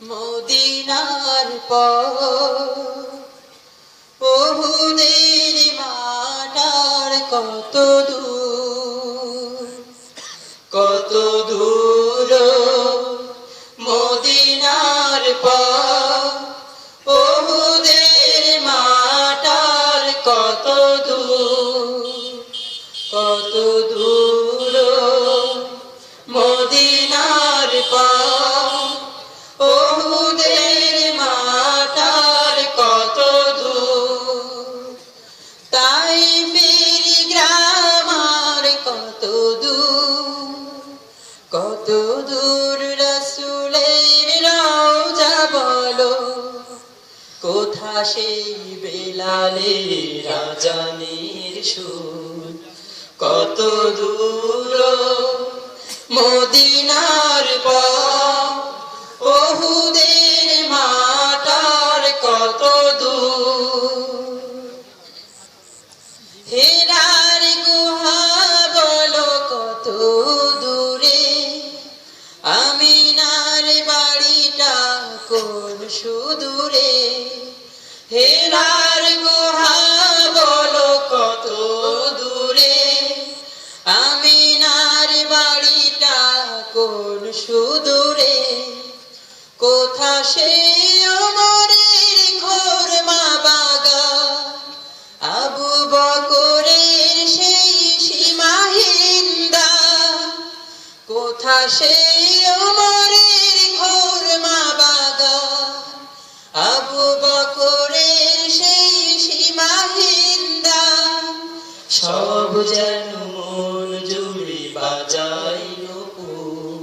মদিনার পর। বহুদের মাটার কত দূর কত দূর রসুলের রওজা বলো। কোথা সেই বেলালে রাজানির সুর? কত দূর মদিনার হেরার গুহা, বলো কত দূরে? আমিনার বাড়িটা কোন সুদূরে? কোথা সে অমরের ঘোর আবু বকরের সেই সীমাহিন্দা কোথা সেই অমরের ঘোর মা বাগান? আবু বকরের যেন মন জুড়ে বাজাই নপুর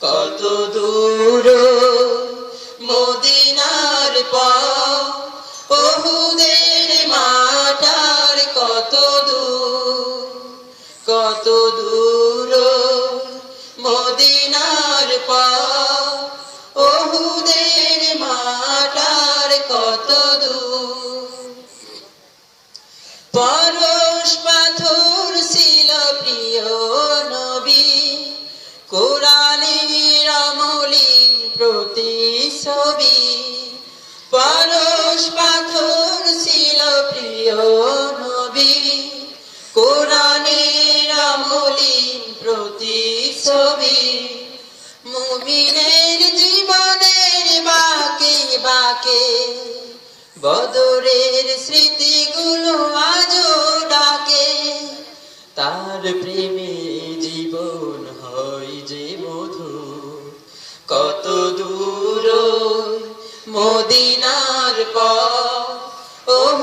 কত দূর মদিনার পর বহুদের মাটার কত দূর। কত দূর মদিনার পর বহুদের মাটার কত দূর। প্রতিছবি পরশ পাথর ছিল প্রিয় নবী। কোরআনের আমলি প্রতিছবি মুমিনের জীবনের বাকে বাকে। বদরের স্মৃতিগুলো আজও ডাকে। তার প্রেমে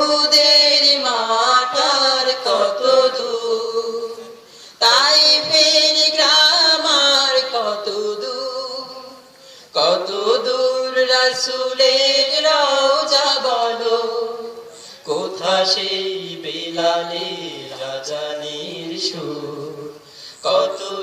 ওহুদের মাটার কত দূর? তাই ফের গ্রামার কত দূর? কত দূর রসুলের রওজা বলো? কোথা সেই বেলালে রাজানির সুর? কত